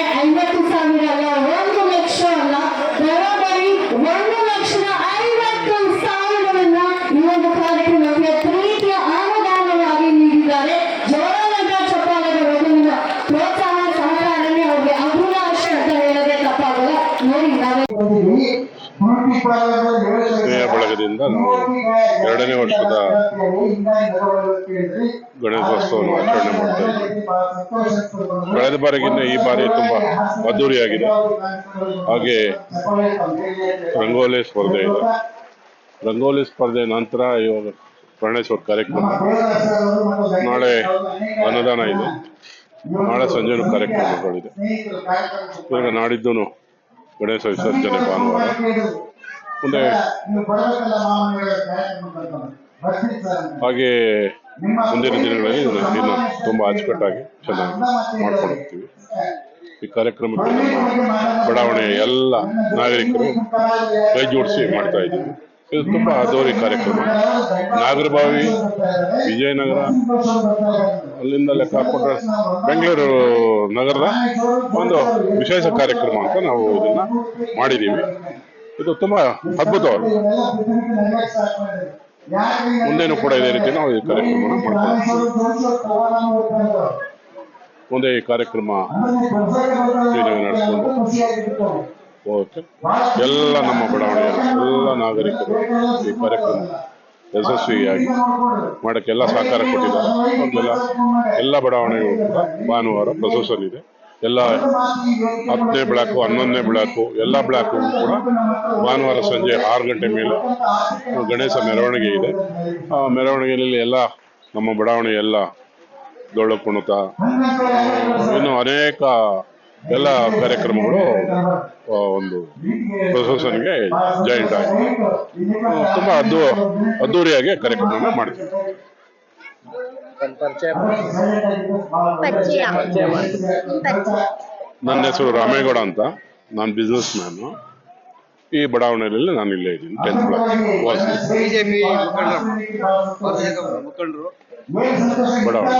ಹೇಳಿದಂಗೆ ಐವತ್ತು ಸಾವಿರ ಅಲ್ಲ, ಒಂದು ಲಕ್ಷ ಅಲ್ಲ, ಬರೋಬ್ಬರಿ ಒಂದು ಲಕ್ಷದ ಐವತ್ತು ಸಾವಿರವನ್ನ ಈ ಒಂದು ಕಾರ್ಯಕ್ರಮಕ್ಕೆ ಪ್ರೀತಿಯ ಅನುದಾನವಾಗಿ ನೀಡಿದ್ದಾರೆ. ಜೋರಾದ ಚಪ್ಪಾಳೆಗಳು ಒಂದು ಪ್ರೋತ್ಸಾಹ, ಸಹಕಾರನೇ ಅವ್ರಿಗೆ. ಅಭಿಲಾಷ ಅಂತ ಹೇಳದೆ ತಪ್ಪಾಗಲ್ಲ. ನೋಡಿ, ನಾವೇ ಸ್ನೇಹ ಬಳಗದಿಂದ ನಾವು ಎರಡನೇ ವರ್ಷದ ಗಣೇಶೋತ್ಸವವನ್ನು ಆಚರಣೆ ಮಾಡ್ತಾ ಇದ್ದೀವಿ. ಕಳೆದ ಬಾರಿಗಿಂತ ಈ ಬಾರಿ ತುಂಬಾ ಅದ್ದೂರಿಯಾಗಿದೆ. ಹಾಗೆ ರಂಗೋಲಿ ಸ್ಪರ್ಧೆ. ಇದೆ ರಂಗೋಲಿ ಸ್ಪರ್ಧೆ ನಂತರ ಇವಾಗ ಗಣೇಶೋತ್ಸವ ಕಾರ್ಯಕ್ರಮ. ನಾಳೆ ಅನ್ನದಾನ ಇದೆ. ನಾಳೆ ಸಂಜೆನೂ ಕಾರ್ಯಕ್ರಮಗಳಿದೆ. ಇವಾಗ ನಾಡಿದ್ದು ಗಣೇಶ ವಿಸರ್ಜನೆ ಭಾನುವಾರ ಮುಂದೆ ಹಾಗೆ ಮುಂದಿನ ದಿನಗಳಲ್ಲಿ ಇದನ್ನ ತುಂಬ ಅಚ್ಚುಕಟ್ಟಾಗಿ ಚೆನ್ನಾಗಿ ಮಾಡ್ಕೊಂಡು ಹೋಗ್ತೀವಿ ಈ ಕಾರ್ಯಕ್ರಮಕ್ಕೆ ಬಡಾವಣೆಯ ಎಲ್ಲ ನಾಗರಿಕರು ಕೈ ಜೋಡಿಸಿ ಮಾಡ್ತಾ ಇದ್ದೀವಿ ಇದು ತುಂಬ ಅದ್ದೂರಿ ಕಾರ್ಯಕ್ರಮ. ನಾಗರಬಾವಿ, ವಿಜಯನಗರ, ಅಲ್ಲಿಂದ ಲೆಕ್ಕ ಹಾಕೊಂಡ್ರೆ ಬೆಂಗಳೂರು ನಗರದ ಒಂದು ವಿಶೇಷ ಕಾರ್ಯಕ್ರಮ ಅಂತ ನಾವು ಇದನ್ನ ಮಾಡಿದ್ದೀವಿ ಇದು ತುಂಬ ಅದ್ಭುತವಾದ ಮುಂದೇನು ಕೂಡ ಇದೇ ರೀತಿ ನಾವು ಈ ಕಾರ್ಯಕ್ರಮನ ಮಾಡ್ಕೊಂಡು ಮುಂದೆ ಈ ಕಾರ್ಯಕ್ರಮ ನಡೆಸ್ಕೊಂಡು. ಹೋಗುತ್ತೆ ಎಲ್ಲ ನಮ್ಮ ಬಡಾವಣೆಯ ಎಲ್ಲ ನಾಗರಿಕರು ಈ ಕಾರ್ಯಕ್ರಮ ಯಶಸ್ವಿಯಾಗಿ ಮಾಡಕ್ಕೆ ಎಲ್ಲ ಸಹಕಾರ ಕೊಟ್ಟಿದ್ದಾರೆ. ಎಲ್ಲ ಬಡಾವಣೆಗಳು ಕೂಡ ಭಾನುವಾರ ಪ್ರಸೋಸನ್ ಇದೆ ಎಲ್ಲ ಹತ್ತನೇ ಬ್ಲಾಕು, ಹನ್ನೊಂದನೇ ಬ್ಲಾಕು, ಎಲ್ಲ ಬ್ಲಾಕು ಕೂಡ ಭಾನುವಾರ ಸಂಜೆ ಆರು ಗಂಟೆ ಮೇಲೆ ಗಣೇಶ ಮೆರವಣಿಗೆ ಇದೆ. ಆ ಮೆರವಣಿಗೆಯಲ್ಲಿ ಎಲ್ಲ ನಮ್ಮ ಬಡಾವಣೆ ಎಲ್ಲ ಡೊಳ್ಳು ಕುಣಿತ ಇನ್ನು ಅನೇಕ ಎಲ್ಲ ಕಾರ್ಯಕ್ರಮಗಳು ಒಂದು ಪ್ರೊಸೆಸನ್ಗೆ ಜಾಯಿಂಟ್ ಆಗಿ ತುಂಬ ಅದ್ದು ಅದ್ದೂರಿಯಾಗಿ ಕಾರ್ಯಕ್ರಮನ ಮಾಡ್ತೀವಿ ನನ್ನ ಹೆಸರು ರಾಮೇಗೌಡ ಅಂತ. ನಾನು ಬಿಸ್ನೆಸ್ ಮ್ಯಾನು ಈ ಬಡಾವಣೆಯಲ್ಲಿ ನಾನು ಇಲ್ಲೇ ಇದ್ದೀನಿ ಟೆಂತ್ ಕ್ಲಾಸ್ ಬಿಜೆಪಿ ಮುಖಂಡರು. ಬಡಾವಣೆ.